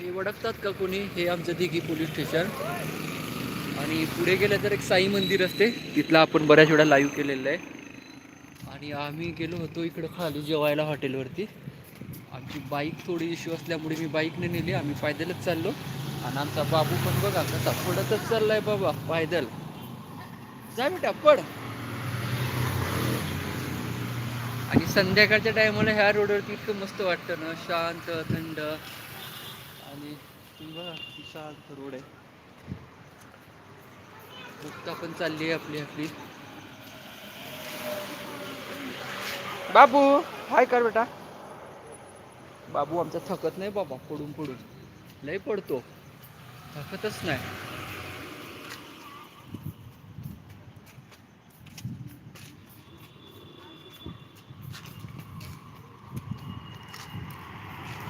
हे वडकतात का कोणी? हे आमचं दिघी पोलीस स्टेशन. आणि पुढे गेलं तर एक साई मंदिर असते. तिथला आपण बऱ्याच वेळा लाईव्ह केलेलं आहे. आणि आम्ही गेलो होतो इकडं खाली जेवायला हॉटेलवरती. आमची बाईक थोडी इश्यू असल्यामुळे मी बाईकने नेली. आम्ही पायदलच चाललो. आणि आमचा बाबू पण बघा कसा पडतच चाललाय बाबा पायदल जा बेटा पड. आणि संध्याकाळच्या टायमाला ह्या रोडवरती इतकं मस्त वाटतं ना? शांत थंड. आणि बघा शांत रोड आहे. मुक्ता पण चालली आहे आपली आपली. बाबू हाय कर बेटा. बाबू आमचा थकत नाही बाबा पडून पडून. लय पडतो. थकतच नाही.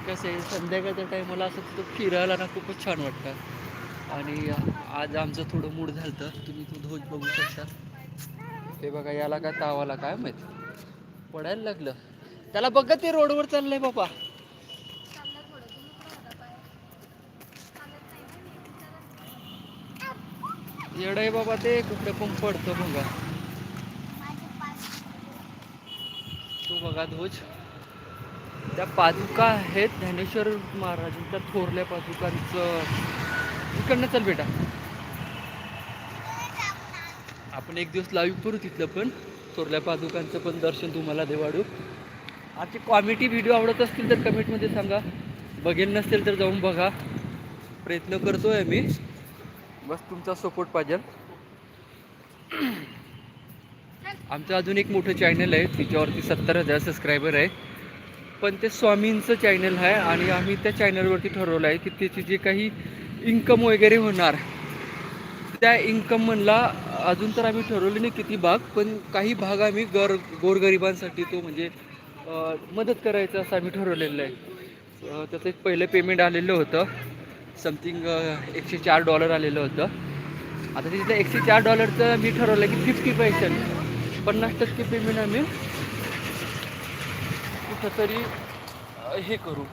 कसं आहे संध्याकाळच्या टायमाला असं तिथं फिरायला ना खूपच छान वाटतं. आणि आज आमचं थोडं मूड झालं तर तुम्ही तो ध्वज बघू शकता. हे बघा याला काय तावाला काय माहीत? पडायला लागलं. त्याला बघा ते रोडवर चाललंय बाबा. येड आहे बाबा ते. कुठे पण पडतं बघा. तो बघा ध्वज. त्या पादुका आहेत ज्ञानेश्वर महाराजांच्या थोरल्या पादुकांचं. इकडनं चल बेटा. आपण एक दिवस लाईव्ह करू तिथलं पण. थोरल्या पादुकांचं पण दर्शन तुम्हाला देवाडू. आजची कॉमेडी व्हिडिओ आवडत असतील तर कमेंटमध्ये सांगा. बघेल नसेल तर जाऊन बघा. प्रयत्न करतो आहे मी. बस तुमचा सपोर्ट पाहिजे. आमचं अजून एक मोठं चॅनल आहे. तिच्यावरती सत्तर हजार सबस्क्रायबर आहे. पण ते स्वामींचं चॅनल आहे आणि आम्ही त्या चॅनलवरती ठरवलं आहे की त्याची जे काही इन्कम वगैरे होणार त्या इन्कम म्हणला अजून तर आम्ही ठरवले नाही किती भाग पण काही भाग आम्ही गर गोरगरिबांसाठी तो म्हणजे मदत करायचं असं आम्ही ठरवलेलं आहे. त्याचं एक पहिलं पेमेंट आलेलं होतं. समथिंग एकशे चार डॉलर आलेलं होतं. आता तिथं एकशे चार डॉलरचं मी ठरवलं की फिफ्टी पर्सेंट पन्नास टक्के पेमेंट आम्ही कुठंतरी हे करू.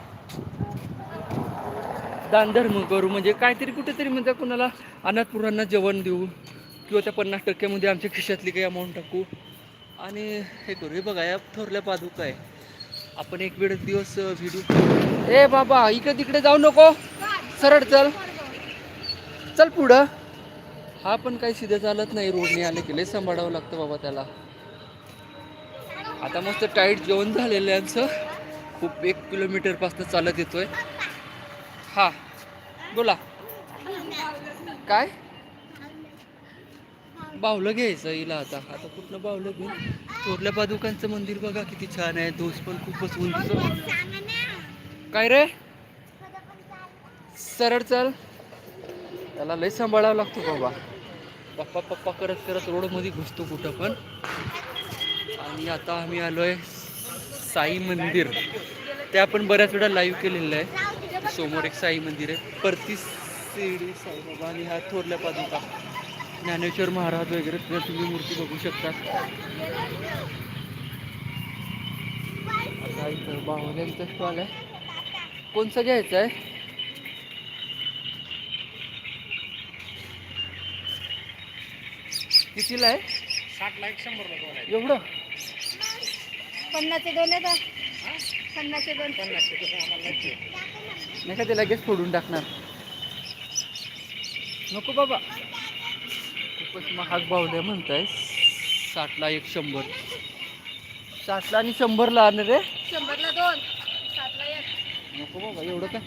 दानधर्म करू. म्हणजे काहीतरी कुठेतरी म्हणजे कोणाला अनाथपुरांना जेवण देऊ किंवा त्या पन्नास टक्क्यामध्ये आमच्या खिशातली काही अमाऊंट टाकू. आणि हे करू. हे बघा या थोरल्या पादुका आहे. आपण एक वेळ दिवस व्हिडिओ ए बाबा इकडे तिकडे जाऊ नको. सरळ चल. चल पुढं. हा पण काही सिधं चालत नाही. रोडने आले की लय सांभाळावं लागतं बाबा त्याला. आता मस्त टाईट जेवण झालेलं आहे आमचं. खूप एक किलोमीटरपासून चालत येतोय. हा बोला. काय? बावलं घ्यायचं हिला आता. आता कुठलं बावलं घेऊन थोरल्या पादुकांचं मंदिर बघा किती छान आहे. दोष पण खूपच उंच काय रे? सरळ चल. त्याला लय सांभाळावं लागतो बाबा. पप्पा पप्पा करत करत रोडमध्ये घुसतो कुठं पण. आणि आता आम्ही आलोय साई मंदिर. ते आपण बऱ्याच वेळा लाईव्ह केलेलं आहे. समोर एक साई मंदिर आहे. परती शिर्डी साईबाबा आणि हा थोरल्या पादुका. ज्ञानेश्वर महाराज वगैरे तिथे तुम्ही मूर्ती बघू शकता. आता इथं बाहुल्यांचा स्टॉल आहे. कोणचा घ्यायचा आहे? कितीला आहे? शंभरला दोन आहे. एवढं? पन्नासचे दोन आहेत. पन्नासचे दोन. नाही का ते लगेच फोडून टाकणार. नको बाबा. खूपच महाग बावल्या म्हणताय. साठला एक शंभर. साठला आणि शंभरला आणणार रे. शंभरला दोन. सातला एक. नको बाबा एवढं काय?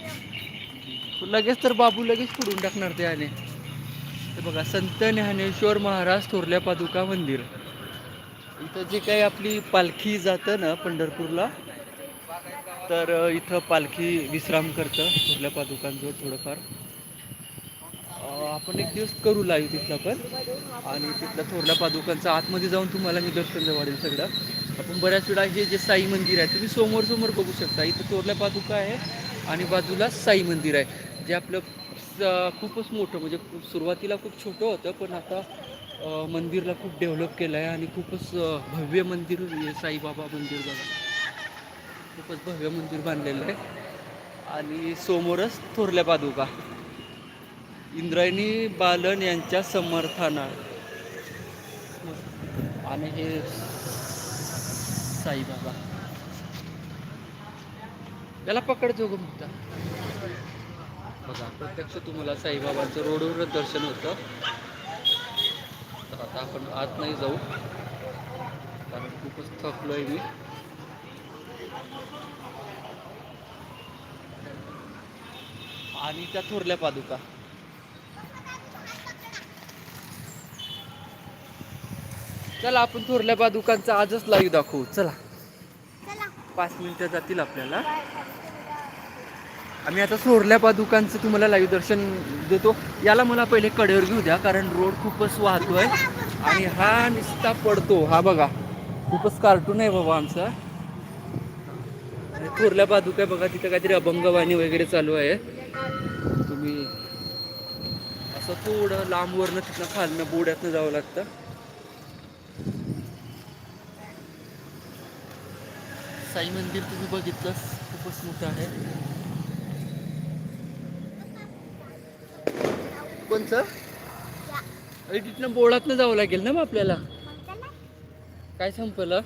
लगेच तर बाबू लगेच फोडून टाकणार ते आणि ते बघा संत ज्ञानेश्वर महाराज थोरल्या पादुका मंदिर. इथं जे काही आपली पालखी जातं ना पंढरपूरला तर इथं पालखी विश्राम करतं थोरल्या पादुकांजवळ थोडंफार. आपण एक दिवस करू लाईव्ह तिथला पण. आणि तिथल्या थोरल्या पादुकांचा आतमध्ये जाऊन तुम्हाला मी दर्शन वाढेल सगळं. आपण बऱ्याच वेळा हे जे साई मंदिर आहे तुम्ही समोर समोर बघू शकता. इथं थोरल्या पादुका आहे आणि बाजूला साई मंदिर आहे. जे आपलं स- खूपच मोठं म्हणजे सुरुवातीला खूप छोटं होतं पण आता मंदिरला खूप डेव्हलप केलं आहे आणि खूपच भव्य मंदिर साईबाबा मंदिर बघा. खूपच भव्य मंदिर बांधलेलं आहे. आणि समोरच थोरल्या पादुका. इंद्रायणी बालन यांच्या समर्थना. आणि हे साईबाबा. याला पकड जोग मुक्ता बघा प्रत्यक्ष तुम्हाला साईबाबांचं रोडवर दर्शन होतं. तर आता आपण आत नाही जाऊ. कारण खूपच थकलोय मी. आणि त्या थोरल्या पादुका. चला आपण थोरल्या पादुकांचा आजच लाईव्ह दाखवू. चला. चला. पाच मिनिटं जातील आपल्याला. आम्ही आता सोरल्या पादुकांचं तुम्हाला लाईव्ह दर्शन देतो. याला मला पहिले कडेवर घेऊ द्या कारण रोड खूपच वाहतो आहे आणि हा निस्ता पडतो. हा बघा खूपच कार्टून आहे बाबा आमचा. आणि थोरल्या पादुका बघा तिथं काहीतरी अभंगवाणी वगैरे चालू आहे. तुम्ही असं थोडं लांबवरनं तिथनं खालनं बोड्यातनं जावं लागतं. साई मंदिर तुम्ही बघितलं खूपच मोठं आहे. कोणचं? अरे तिथनं बोळातनं जावं लागेल ना मग आपल्याला. काय संपलं?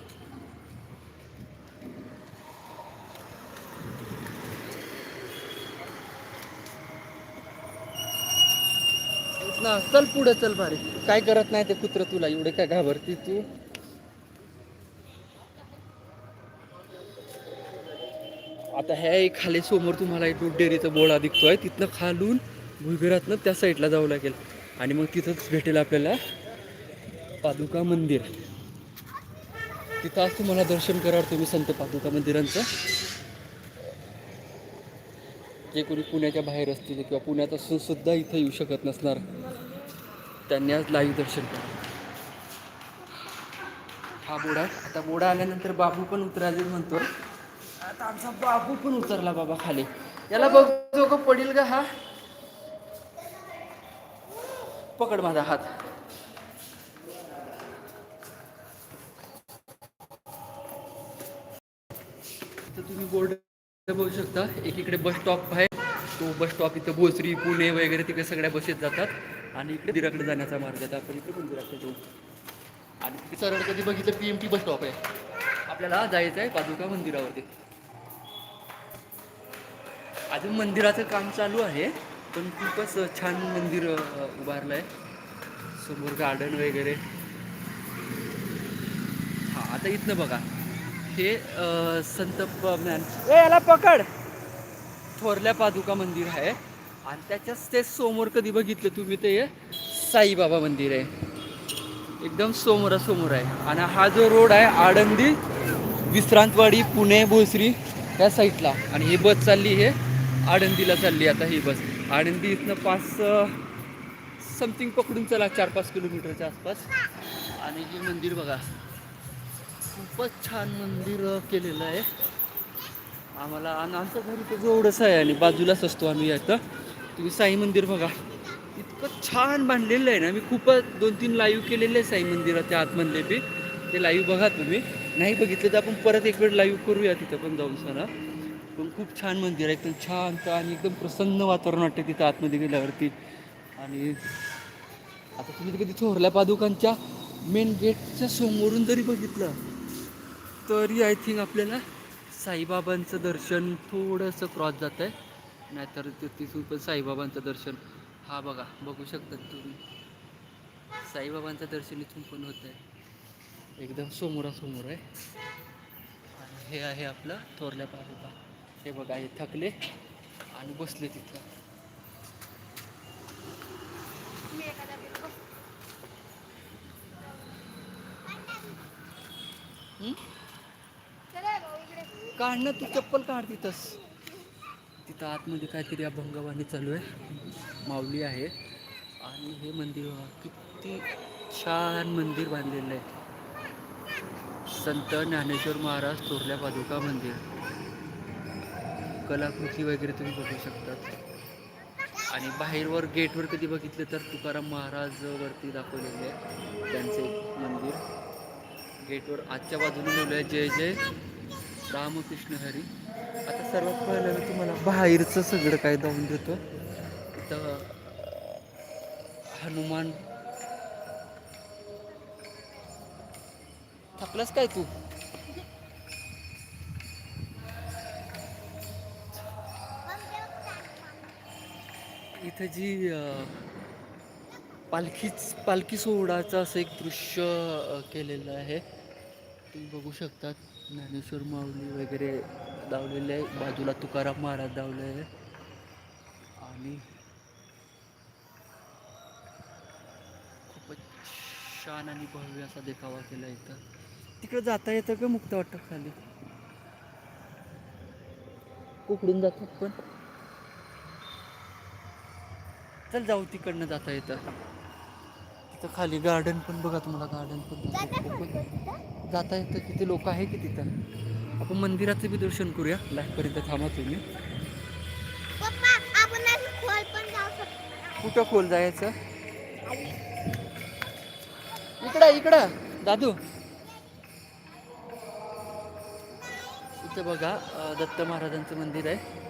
ना चल पुढे चल भारी. काय करत नाही ते कुत्र तुला एवढे काय घाबरती तू? आता हे खाली समोर तुम्हाला एक दूध डेअरीचा बोळा दिसतोय तिथनं खालून भुईभिरातनं त्या साईडला जावं लागेल. आणि मग तिथंच भेटेल आपल्याला पादुका मंदिर. तिथं आज तुम्हाला दर्शन करार तुम्ही संत पादुका मंदिरांचं. जे कोणी पुण्याच्या बाहेर असतील किंवा पुण्यात असून सुद्धा इथं येऊ शकत नसणार त्यांनी आज लाईव्ह दर्शन करा. हा बोडा आता बोडा आल्यानंतर बाबू पण उतराले म्हणतो. आता आमचा बाबू पण उतरला बाबा खाली. याला बघ जो का पडेल का हा? पकड माझा हात. तर तुम्ही बोर्ड बघू शकता एकीकडे बस स्टॉप आहे. तो बस स्टॉप इथं भोसरी पुणे वगैरे तिकडे सगळ्या बसेस जातात. आणि इकडे दिराकडे जाण्याचा मार्ग आहे. तर आपण इकडे मंदिराकडे जाऊ. आणि तिथे सरळ कधी बघितलं P M T bus stop आहे. आपल्याला जायचं आहे पादुका मंदिरावरती. अजून मंदिराचं काम चालू आहे. पण खूपच छान मंदिर उभारलं आहे समोर गार्डन वगैरे. हा आता इथनं बघा. हे संत ज्ञान याला पकड! थोरल्या पादुका मंदिर आहे. आणि त्याच्याच ते समोर कधी बघितलं तुम्ही ते? साईबाबा मंदिर आहे. एकदम समोरासमोर आहे. आणि हा जो रोड आहे आळंदी विश्रांतवाडी पुणे भोसरी या साईडला आणि ही बस चालली हे आळंदीला चालली आता ही बस. आळंदी इथनं पाच समथिंग पकडून चला चार पाच किलोमीटरच्या आसपास. आणि हे मंदिर बघा. खूपच छान मंदिर केलेलं आहे. आम्हाला आणि आमचं घरी तर जेवढंच आहे आणि बाजूलाच असतो आम्ही आता तुम्ही साई मंदिर बघा. इतकं छान बांधलेलं आहे ना. मी खूपच दोन तीन लाईव्ह केलेले आहे साई मंदिराच्या आतमधले बी. ते लाईव्ह बघा तुम्ही. नाही बघितलं तर आपण परत एक वेळ लाईव्ह करूया तिथं पण जाऊन सरा पण खूप छान मंदिर आहे. एकदम शांत आणि एकदम प्रसन्न वातावरण वाटतं तिथं आतमध्ये गेल्यावरती. आणि आता तुम्ही कधी थोरल्या पादुकांच्या मेन गेटच्या समोरून जरी बघितलं तरी आय थिंक आपल्याला साईबाबांचं दर्शन थोडंसं क्रॉस जात आहे नाहीतर तिथून पण साईबाबांचं दर्शन हा बघा बघू शकता तुम्ही. साईबाबांचं दर्शन इथून पण होत आहे एकदम समोरासमोर आहे. आणि हे आहे आपलं थोरल्या पादुका. हे बघा हे थकले आणि बसले तिथं. मी एखादा बिल बघ. चला भाऊ इकडे. काढ ना तू चप्पल काढ तिथंच. तिथं आतमध्ये काहीतरी अभंगवाणी चालू आहे. माऊली आहे. आणि हे मंदिर किती छान मंदिर बांधलेलं आहे. संत ज्ञानेश्वर महाराज थोरल्या पादुका मंदिर. कलाकृती वगैरे तुम्ही बघू शकतात. आणि बाहेरवर गेटवर कधी बघितलं तर तुकाराम महाराज वरती दाखवलेले आहे. त्यांचं एक मंदिर. गेटवर आजच्या बाजूने लिहिलं आहे जय जय. रामकृष्ण हरी. आता सर्वात पहिलं मी तुम्हाला बाहेरचं सगळं काय जाऊन देतो. इथं हनुमान. थकलास काय तू? इथं जी पालखीच पालखी सोहळाचं असं एक दृश्य केलेलं आहे. तुम्ही बघू शकतात ज्ञानेश्वर माऊली वगैरे धावलेले आहे बाजूला तुकाराम महाराज लावले आहे आणि खूपच छान आणि भव्य असा देखावा केला इथं. तिकडे जाता येतं का मुक्त वाटतं खाली? उकडून जातात पण चल जाऊ तिकडनं जाता येतं. तिथं खाली गार्डन पण बघा तुम्हाला गार्डन पण जाता येतं किती लोक आहे की तिथं? आपण मंदिराचं बी दर्शन करूया. लाईटपर्यंत थांबा तुम्ही. कुठं खोल जायचं? इकडं इकडं. दादू. इथं बघा दत्त महाराजांचं मंदिर आहे.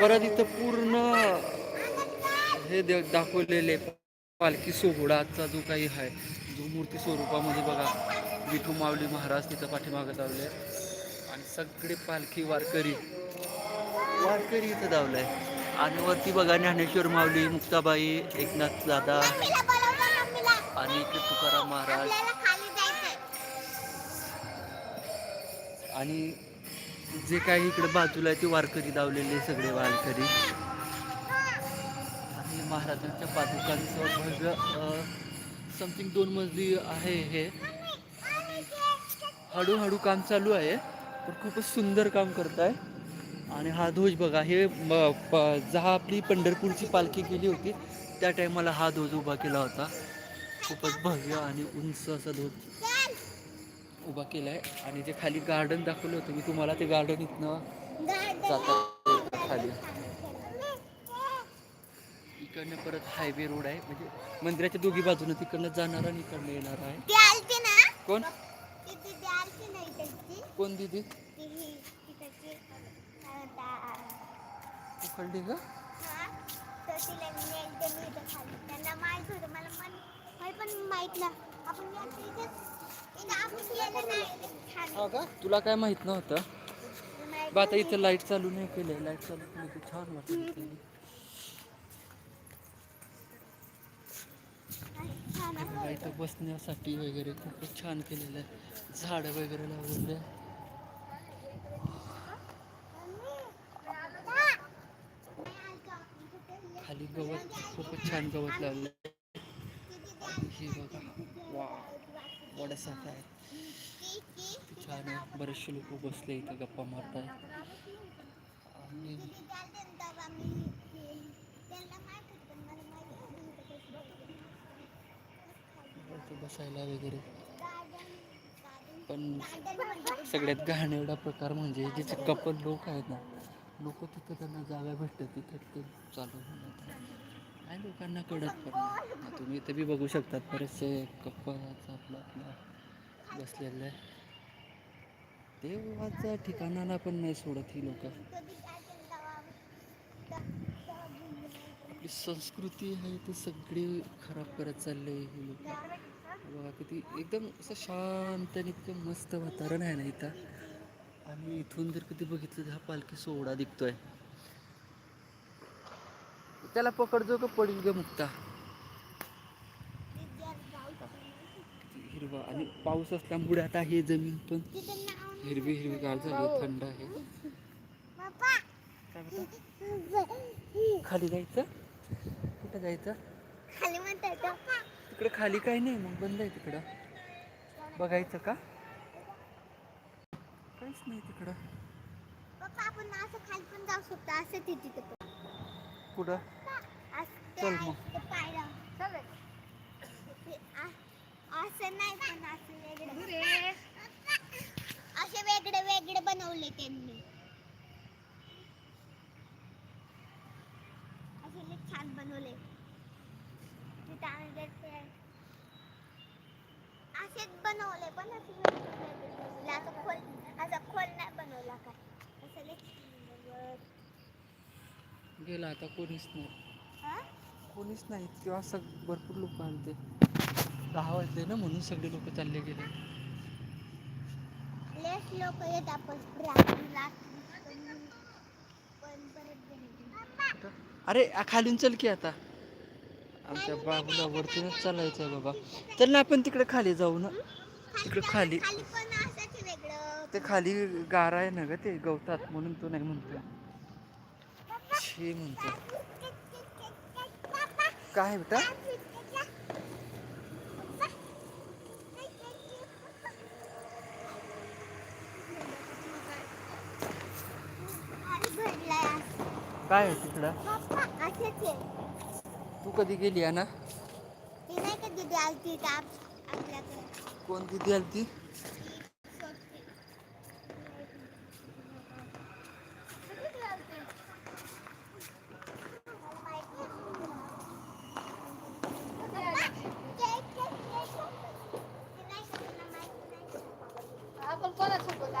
परत इथं पूर्ण हे दे दाखवलेले पालखी सोहळाचा जो काही आहे जो मूर्ती स्वरूपामध्ये बघा विठू माऊली महाराज तिथं पाठीमागं लावले आणि सगळे पालखी वारकरी वारकरी इथं लावलाय आणि वरती बघा ज्ञानेश्वर माऊली मुक्ताबाई एकनाथ दादा आणि इथे तुकाराम महाराज. आणि जे काही इकडे बाजूला आहे ते वारकरी लावलेले सगळे वारकरी. आणि महाराजांच्या पादुकांचं भव्य समथिंग दोन मजली आहे हे. हळूहळू काम चालू आहे पण खूपच सुंदर काम करत आहे आणि हा ध्वज बघा हे प- जहा आपली पंढरपूरची पालखी गेली होती त्या टायमाला हा ध्वज उभा केला होता. खूपच भव्य आणि उंच असा ध्वज. उभा केला आहे आणि जे खाली गार्डन दाखवलं होतं मी तुम्हाला ते गार्डन इथनं जाता येतं खाली. इकडनं परत हायवे रोड आहे. म्हणजे मंदिराच्या दोघी बाजूनं तिकडनं जाणार आणि इकडनं येणार आहे. कोण? कोण दिदी? का. त्यांना माहीत होतं. मला पण माहीत ना. आपण हा का तुला काय माहीत नव्हतं? बा आता इथं लाइट चालू नाही केलं लाइट चालू केली की छान वाटतं इथं. बसण्यासाठी वगैरे खूपच छान केलेलं आहे. झाडं वगैरे लावलेले आहे. खाली गवत खूपच छान गवत लावलं हे बघा. वा वडासारखा आहे छान आहे. बरेचसे लोक बसले इथं गप्पा मारत आहे आणि बसायला वगैरे. पण सगळ्यात घाणेरडा प्रकार म्हणजे जे कपल लोक आहेत ना लोक तिथं त्यांना जागा भेटतात तिथं ते चालू होणार काय लोकांना कळत पण तुम्ही इथं बी बघू शकतात बरेचसे कप्पाचा आपला आपला बसलेलं आहे देवाच्या ठिकाणाला पण नाही सोडत ही लोक. आपली संस्कृती आहे ती सगळी खराब करत चालली ही लोक. बघा किती एकदम असं शांत आणि इतकं मस्त वातावरण आहे ना इथं. आणि इथून जर कधी बघितलं तर हा पालखी सोहळा दिखतोय. त्याला पकडजो का पडील ग मुक्ता. किती हिरवा आणि पाऊस असल्यामुळे आता हे जमीन पण हिरवी हिरवी गार झाली थंड आहे. खाली जायचं? कुठं जायचं? तिकडं खाली काही नाही मग बंद आहे तिकडं. बघायचं का? काहीच नाही तिकडं. आपण असं खाली पण जाऊ शकतो असं तिथे. कुठं? चल मग. असं नाही पण असं वेगळं असे वेगळे वेगळे बनवले त्यांनी असे छान बनवले. असेच बनवले पण असे खोल असा खोल नाही बनवला काय असं. गेला आता कोणीच नाही? कोणीच नाही किंवा सग भरपूर लोक आणते दहा वाजले ना म्हणून सगळे लोक चालले गेले. लोक. अरे खालून चल की आता. आमच्या बाबूला वरतूनच चालायचं आहे बाबा. चल ना आपण तिकडे खाली जाऊ ना. तिकडे खाली. खाली पण असंच वेगळं. ते खाली गारा आहे ना ग ते गवतात म्हणून तो नाही म्हणतो छे म्हणतो काय बेटा? काय आहे तिकडं? तू कधी गेली आहे ना? कोण दिदी आली ती आपण कोणासोबत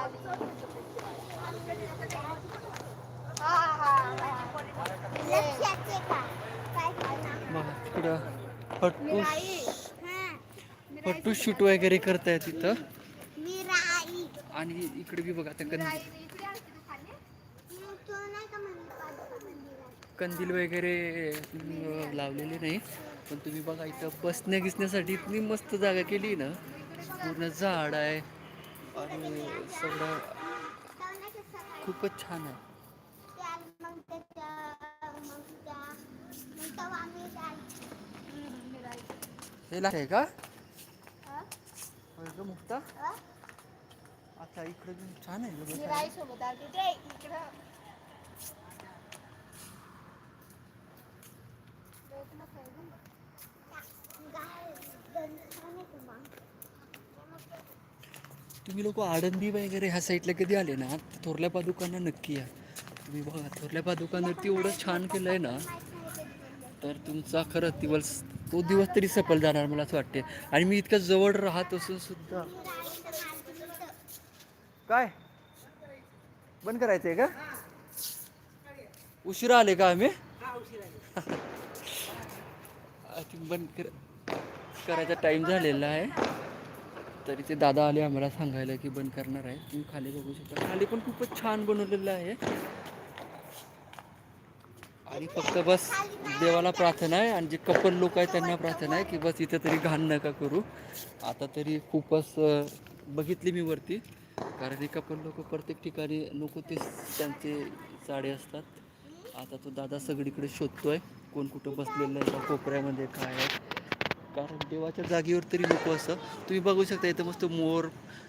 लक्षाचे का काय करणार बघा तिकडं फट्टूस हा फट्टू शूट वगैरे करताय तिथं? आणि इकडे बी बघा आता कंदील कंदील वगैरे लावलेले नाही. पण तुम्ही बघा इथं बसण्या गिसण्यासाठी इतकी मस्त जागा केली ना. पूर्ण झाड आहे. आणि सगळं खूपच छान आहे. हे लागतंय का? होय गं मुक्ता? आता इकडे बी छान आहे गं मी बसायला. राई सोबत आलते ते इकडं तुम्ही लोक आडंदी वगैरे ह्या साईडला कधी आले ना तर थोरल्या पादुकांना नक्की या तुम्ही बघा थोरल्या पादुकांवरती एवढं छान केलं आहे ना तर तुमचा खरंच दिवस तो दिवस तरी सफल जाणार मला असं वाटते आणि मी इतकं जवळ राहत असून सुद्धा काय? बंद करायचंय का? उशिरा आले का आम्ही? बंद कर करायचा टाइम झालेला आहे. तरी ते दादा आले आम्हाला सांगायला की बंद करणार आहे. तुम्ही खाली बघू शकता. खाली पण खूपच छान बनवलेलं आहे. आणि फक्त बस देवाला प्रार्थना आहे आणि जे कपल लोक आहेत त्यांना प्रार्थना आहे की बस इथं तरी घाण नका करू. आता तरी खूपच बघितली मी वरती. कारण हे कपल लोक प्रत्येक ठिकाणी नको ते त्यांचे चाडे असतात. आता तो दादा सगळीकडे शोधतो आहे कोण कुठं बसलेलं आहे का कोपऱ्यामध्ये काय आहे. कारण देवाच्या जागेवर तरी नको असं. तुम्ही बघू शकता इथं मस्त मोर.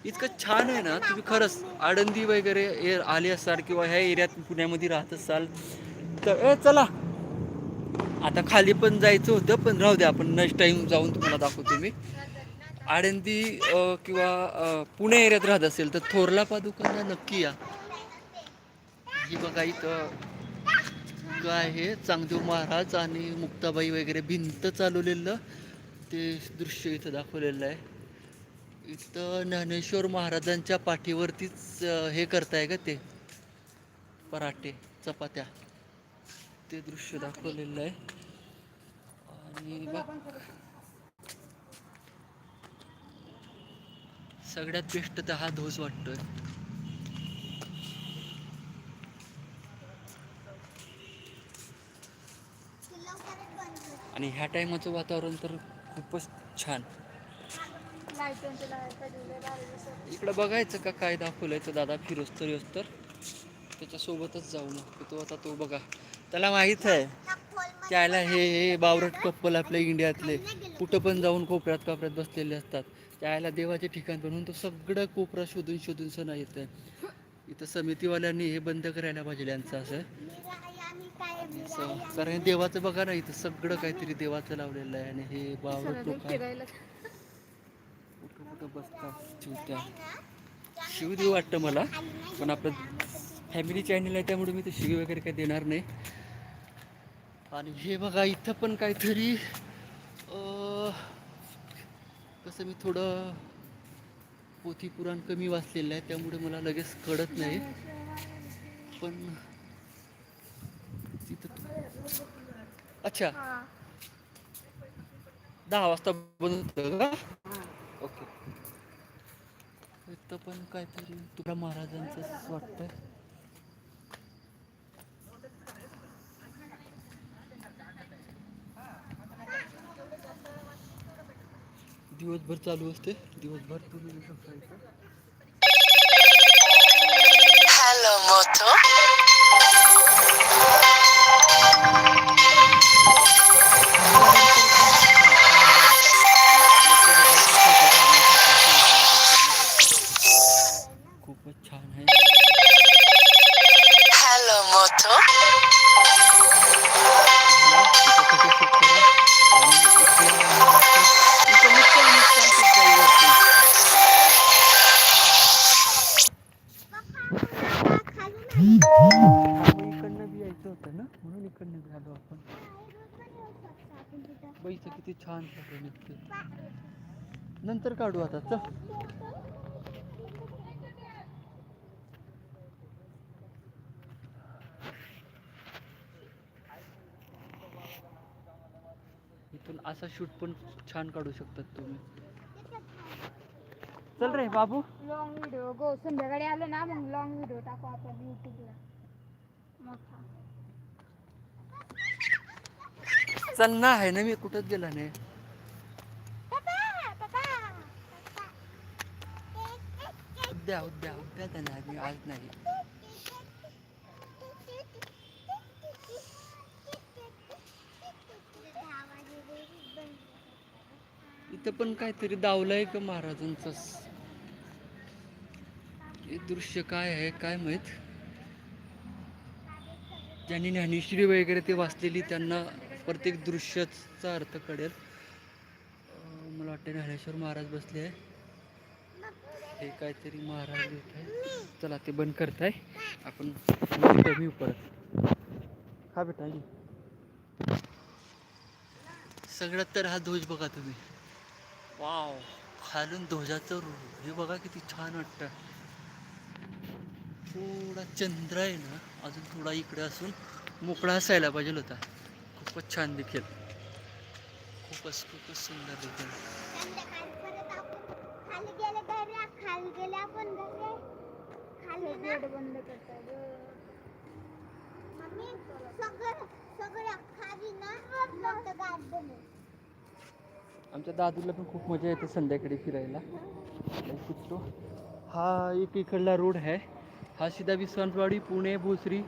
इतकं छान आहे ना. तुम्ही खरंच आळंदी वगैरे ए- आले असाल किंवा ह्या एरियात पुण्यामध्ये राहत असाल तर ए चला. आता खाली पण जायचं होतं पण राहू द्या आपण नेक्स्ट टाईम जाऊन तुम्हाला दाखवतो मी. आळंदी किंवा पुणे एरियात राहत असेल तर थोरला पादुकांना नक्की या. ही बघा इथं काय आहे चांगदेव महाराज आणि मुक्ताबाई वगैरे भिंत चालवलेलं. ते दृश्य इथं दाखवलेलं आहे. इथं ज्ञानेश्वर महाराजांच्या पाठीवरतीच हे करताय का ते? पराठे चपात्या. ते दृश्य दाखवलेलं आहे. आणि बघ. सगळ्यात बेस्ट तर हा धोस वाटतोय. आणि ह्या टायमाचं वातावरण तर खूपच छान. इकडं बघायचं का काय दाखवलंय? तो दादा फिरोस्तर त्याच्यासोबतच जाऊ मग. तो आता तो बघा. त्याला माहीत आहे त्याला हे हे बावरट कप्पल आपल्या इंडियातले. कुठं पण जाऊन कोपऱ्यात कोपऱ्यात बसलेले असतात. त्याला देवाचे ठिकाण म्हणून तो सगळं कोपरा शोधून शोधून सणा येत आहे इथं समितीवाल्यांनी हे बंद करायला पाहिजे यांचं असं. कारण हे देवाचं बघा ना इथं सगळं काहीतरी देवाचं लावलेलं आहे. आणि हे बावरट लोक कुठं कुठं बसतात? चिवत्या शिवदेव वाटतं मला. पण आपलं फॅमिली चॅनल आहे त्यामुळे मी ते शिवी वगैरे काही देणार नाही. आणि हे बघा इथं पण काहीतरी कसं मी थोडं पोथी पुराण कमी वाचलेलं आहे त्यामुळे मला लगेच कळत नाही. पण तिथं अच्छा. दहा वाजता बंद का? ओके. इथं पण काहीतरी तुला महाराजांचं वाटतं दिवसभर चालू असते दिवसभर तुम्ही येऊ शकता इथं Hello, Moto. म्हणून निघालो आपण. रोज किती छान फोटो निघते नंतर काढू आता चल. इथून असा शूट पण छान काढू शकतात तुम्ही. चल रे बाबू. लॉंग व्हिडिओ गो संध्याकाळी आलं ना मग लॉंग व्हिडिओ टाकू आपण युट्यूबला मोठा चल ना आहे ना मी कुठंच गेला नाही. उद्या उद्या उद्या आज नाही. इथं पण काहीतरी दावलंय का महाराजांचं? हे दृश्य काय आहे काय माहीत? ज्यांनी ज्ञानेश्वरी वगैरे ते वाचलेली त्यांना प्रत्येक दृश्याचा अर्थ कळेल. मला वाटतं ज्ञानेश्वर महाराज बसले आहे. हे काहीतरी महाराज येत आहे चला ते बंद करताय. आपण कमी परत हा बेटा. सगळ्यात तर हा ध्वज बघा तुम्ही. वाव. खालून ध्वजाचं रूप. हे बघा किती छान वाटतं. थोडा चंद्र आहे ना अजून थोडा इकडे असून मोकळा असायला पाहिजे होता. खूपच छान दिखेल. खूपच खूपच सुंदर दिखेल. खाली गेले घरी खाली गेले आपण घरी. खाली ना. गेट बंद करतात मम्मी सगळं सगळं खाली ना. मोठं गार्डन आहे आमच्या दादूला पण खूप मजा येते संध्याकाळी फिरायला. हा एक इकडला रोड आहे. हा सीधा विश्वासवाडी पुणे भोसरी.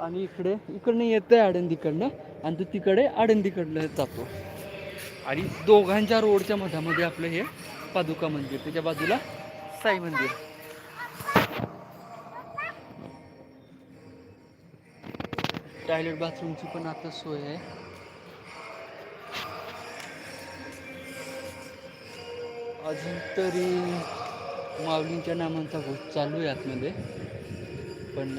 आणि इकडे इकडनं येतं आहे आडंदीकडनं आणि तो तिकडे आडंदीकडलं जातो. आणि दोघांच्या रोडच्या मधामध्ये आपलं हे पादुका मंदिर त्याच्या बाजूला साई मंदिर. टॉयलेट बाथरूमची पण आता सोय आहे. अजून तरी माऊलींच्या नामांचा घोष चालू आहे आतमध्ये. पण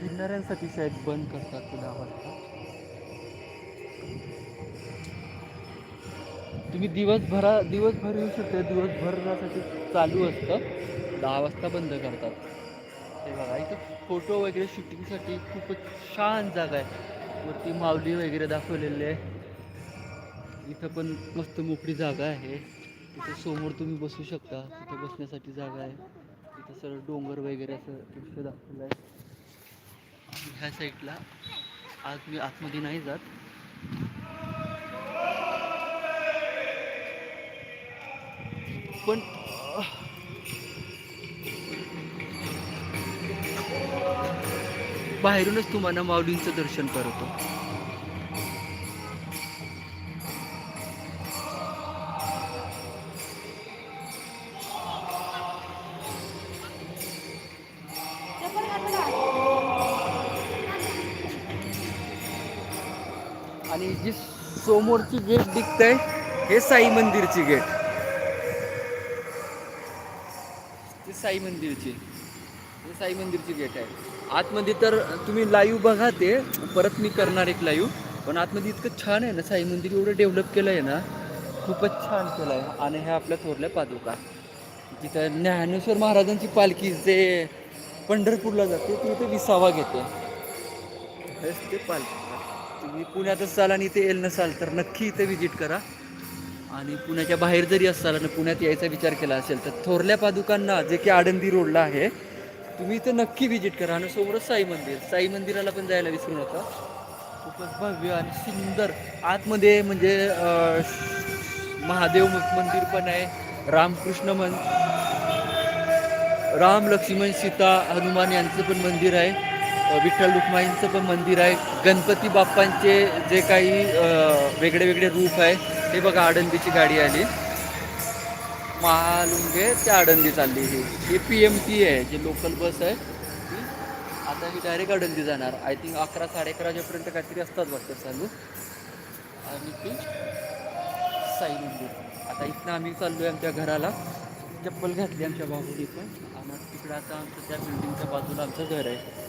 फिरणाऱ्यांसाठी शाळेत बंद करतात ते दहा वाजता तुम्ही दिवसभरा दिवसभर येऊ शकता. दिवसभरासाठी चालू असतं. दहा वाजता बंद करतात. ते बघा इथं फोटो वगैरे शूटिंगसाठी खूपच छान जागा आहे. वरती माऊली वगैरे दाखवलेले आहे. इथं पण मस्त मोकळी जागा आहे. तिथं समोर तुम्ही बसू शकता. तिथं बसण्यासाठी जागा आहे. तिथं सरळ डोंगर वगैरे असं दृश्य दाखवलं आहे. ह्या साईडला. आज मी आतमध्ये नाही जात. पण बाहेरूनच तुम्हाला माऊलींचं दर्शन करतो. जी समोरची गेट दिसतंय हे साई मंदिरची गेट. ते साई मंदिरची. हे साई मंदिरची गेट आहे. आतमध्ये तर तुम्ही लाईव्ह बघा ते. परत मी करणार एक लाईव्ह पण आतमध्ये इतकं छान आहे ना साई मंदिर एवढं डेव्हलप केलं आहे ना खूपच छान केलं आहे आणि ह्या आपल्या थोरल्या पादुका. तिथं ज्ञानेश्वर महाराजांची पालखी जे पंढरपूरला जाते ती इथे विसावा घेते. हेच ते पालखी. तुम्ही पुण्यात असाल आणि इथे येल नसाल तर नक्की इथे व्हिजिट करा. आणि पुण्याच्या बाहेर जरी असाल आणि पुण्यात यायचा विचार केला असेल तर थोरल्या पादुकांना जे की आडंदी रोडला आहे तुम्ही इथे नक्की व्हिजिट करा. आणि समोरच साई मंदिर. साई मंदिराला पण जायला विसरू नका. खूपच भव्य आणि सुंदर आतमध्ये म्हणजे महादेव मंदिर पण आहे. रामकृष्ण मन राम लक्ष्मण सीता हनुमान यांचं पण मंदिर आहे. विठ्ठल रुक्माईंचं पण मंदिर आहे. गणपती बाप्पांचे जे काही वेगळे वेगळे रूप आहे हे बघा आडंदीची गाडी आली. महालुंगे ते आडंदी चालली ही. हे पी एम टी आहे जी लोकल बस आहे. ती आता ही डायरेक्ट आडंदी जाणार. आय थिंक अकरा साडे अकरा वाजेपर्यंत काहीतरी असतात वाटतं चालू. आणि ती साई मंदिर. आता इथनं आम्ही चाललो आहे आमच्या घराला. चप्पल घातली आमच्या बाबूनी पण आम्हाला तिकडं आता आमचं त्या बिल्डिंगच्या बाजूला आमचं घर आहे.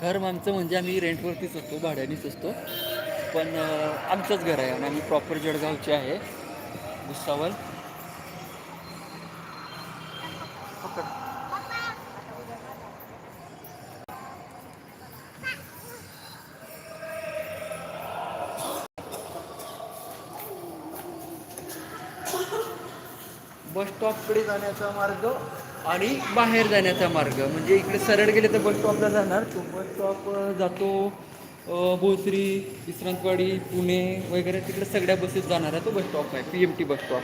घर आमचं म्हणजे आम्ही रेंटवरतीच असतो भाड्यानेच असतो पण आमचंच घर आहे आणि आम्ही प्रॉपर जळगावचे आहे. भुसावळ. बस स्टॉपकडे जाण्याचा मार्ग. आणि बाहेर जाण्याचा मार्ग. म्हणजे इकडे सरळ गेले तर बस स्टॉपला जाणार. तो बस स्टॉप जातो भोसरी विश्रांतवाडी पुणे वगैरे. तिकडे सगळ्या बसेस जाणार आहे तो बस स्टॉप आहे P M T bus stop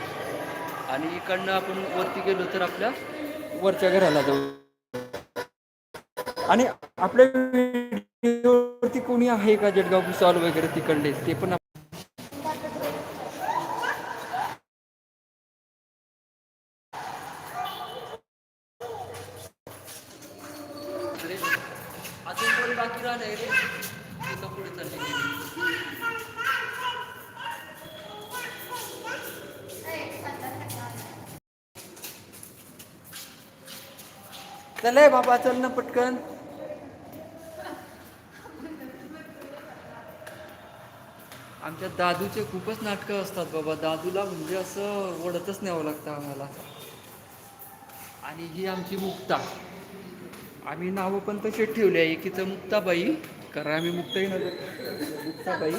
आणि इकडनं आपण वरती गेलो तर आपल्या वरच्या घराला जाऊ. आणि आपल्या कोणी आहे का जळगाव भुसावळ वगैरे तिकडले? ते पण आप- अजून कोणी बाकी राहिलंय रे तिथं पुढे चालली गेली. चल बाबा चल ना पटकन. आमच्या दादूचे खूपच नाटकं असतात बाबा. दादूला म्हणजे असं ओढतच न्यावं लागतं आम्हाला. आणि ही आमची मुक्ता. आम्ही नावं पण तसे ठेवले आहे. एकीचं मुक्ताबाई. कारण आम्ही मुक्ताई नगर. मुक्ताबाई.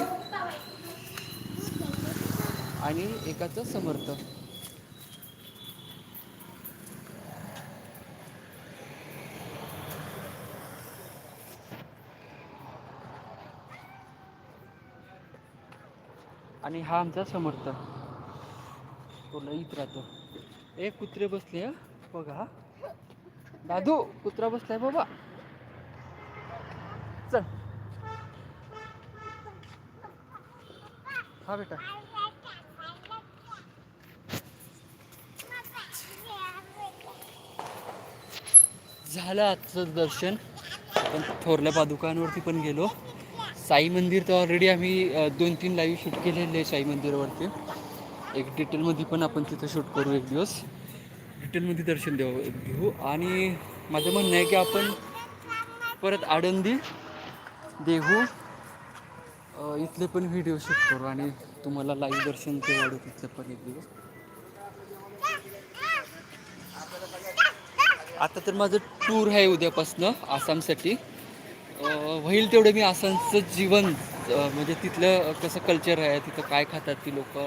आणि एकाचं समर्थ. आणि हा आमचा समर्थ. तो लईत राहतो. ए कुत्रे बसले बघा दादू कुत्रा बसलाय बाबा. चल. हा बेटा. झालं आजचं दर्शन. आपण थोरल्या पादुकांवरती पण गेलो. साई मंदिर तर ऑलरेडी आम्ही दोन तीन लाईव्ह शूट केलेले आहे साई मंदिरावरती. एक डिटेलमध्ये पण आपण तिथं शूट करू एक दिवस. डिटेलमध्ये दर्शन देऊ घेऊ. आणि माझं म्हणणं आहे की आपण परत आडंदी देहू इथले पण व्हिडिओ शूट करू आणि तुम्हाला लाईव्ह दर्शन ते वाढू तिथलं पण एक दिवस. आता तर माझं टूर आहे उद्यापासनं आसामसाठी. होईल तेवढं मी आसामचं जीवन म्हणजे तिथलं कसं कल्चर आहे तिथं काय खातात ती लोक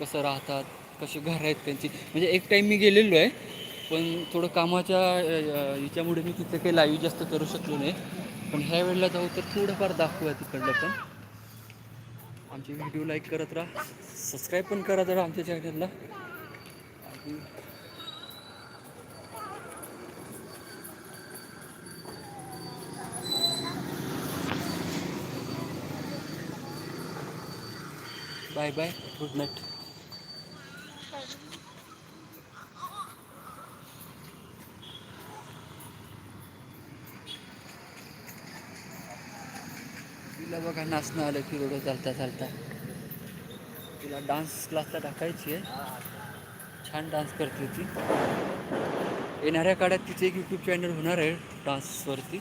कसं राहतात कसे घर आहेत त्यांची. म्हणजे एक टाईम मी गेलेलो आहे पण थोडं कामाच्या याच्यामुळे मी तिथं काही लाईव्ह जास्त करू शकलो नाही. पण ह्या वेळेला जाऊ तर थोडंफार दाखवूया तिकडलं पण. आमचे व्हिडिओ लाईक करत राहा सबस्क्राईब पण करा जरा आमच्या चॅनलला बाय बाय गुड नाईट. तिला बघा नाचणं आलं की एवढं चालता चालता. तिला डान्स क्लासला टाकायची आहे. छान डान्स करते ती. येणाऱ्या काळात तिचं एक यूट्यूब चॅनल होणार आहे डान्सवरती